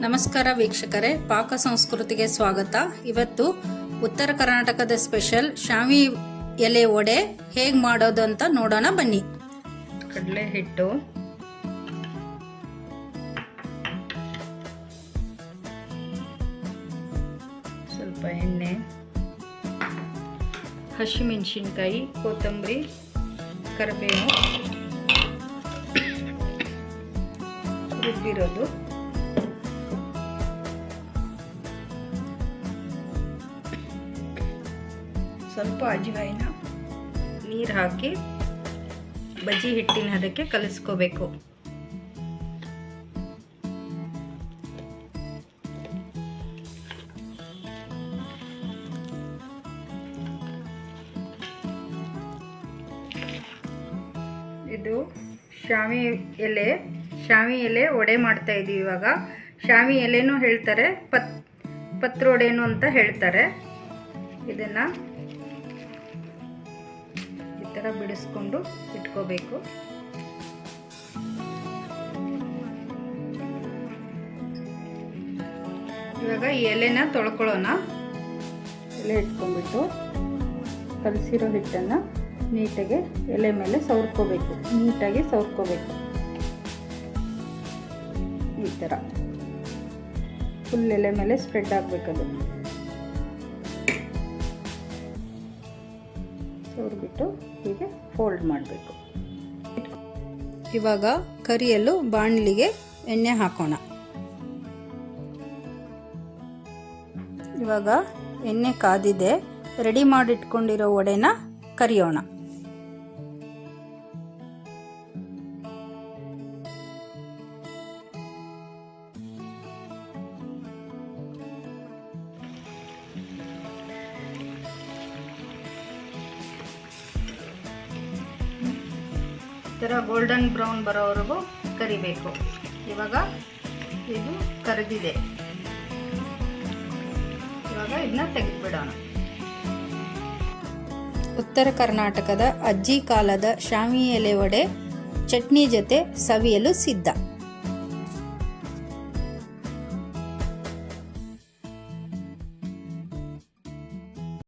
ನಮಸ್ಕಾರ ವೀಕ್ಷಕರೇ, ಪಾಕ ಸಂಸ್ಕೃತಿಗೆ ಸ್ವಾಗತ. ಇವತ್ತು ಉತ್ತರ ಕರ್ನಾಟಕದ ಸ್ಪೆಷಲ್ ಶಾವಿ ಎಲೆ ವಡೆ ಹೇಗೆ ಮಾಡೋದು ಅಂತ ನೋಡೋಣ ಬನ್ನಿ. ಕಡಲೆ ಹಿಟ್ಟು ಸ್ವಲ್ಪ ಎಣ್ಣೆ, ಹಸಿಮೆಣಸಿನ್ಕಾಯಿ, ಕೊತ್ತಂಬರಿ, ಕರಿಬೇವು, ರುಬ್ಬಿರೋದು. ಸ್ವಲ್ಪ ಅಜವಾಯಿನ ನೀರು ಹಾಕಿ ಬಜ್ಜಿ ಹಿಟ್ಟಿನ ಅದಕ್ಕೆ ಕಲಿಸ್ಕೋಬೇಕು. ಇದು ಶಾವಿ ಎಲೆ ಶಾವಿ ಎಲೆ ಒಡೆ ಮಾಡ್ತಾ ಇದೀವಿ ಇವಾಗ. ಶಾವಿ ಎಲೆನೂ ಹೇಳ್ತಾರೆ, ಪತ್, ಪತ್ರೊಡೆನು ಅಂತ ಹೇಳ್ತಾರೆ. ಇದನ್ನು ಥರ ಬಿಡಿಸ್ಕೊಂಡು ಇಟ್ಕೋಬೇಕು. ಇವಾಗ ಎಲೆನ ತೊಳ್ಕೊಳ್ಳೋಣ. ಎಲೆ ಇಟ್ಕೊಂಡ್ಬಿಟ್ಟು ಕಲಸಿರೋ ಹಿಟ್ಟನ್ನು ನೀಟಾಗಿ ಎಲೆ ಮೇಲೆ ಸವರ್ಕೋಬೇಕು. ನೀಟಾಗಿ ಸವರ್ಕೋಬೇಕು. ಈ ಥರ. ಫುಲ್ ಎಲೆ ಮೇಲೆ ಸ್ಪ್ರೆಡ್ ಆಗಬೇಕದು ಸವರ್ಬಿಟ್ಟು ಹೀಗೆ ಫೋಲ್ಡ್ ಮಾಡಬೇಕು. ಇವಾಗ ಕರಿಯಲು ಬಾಣಲಿಗೆ ಎಣ್ಣೆ ಹಾಕೋಣ. ಇವಾಗ ಎಣ್ಣೆ ಕಾದಿದೆ, ರೆಡಿ ಮಾಡಿಟ್ಕೊಂಡಿರೋ ವಡೆನ ಕರಿಯೋಣ. ಥರ ಗೋಲ್ಡನ್ ಬ್ರೌನ್ ಬರೋವರೆಗೂ ಕರಿಬೇಕು. ಇವಾಗ ಇದು ಕರೆದಿದೆ. ಇವಾಗ ಇದನ್ನ ತೆಗೆದುಬಿಡೋಣ. ಉತ್ತರ ಕರ್ನಾಟಕದ ಅಜ್ಜಿ ಕಾಲದ ಶಾಮಿ ಎಲೆ ವಡೆ ಚಟ್ನಿ ಜೊತೆ ಸವಿಯಲು ಸಿದ್ಧ.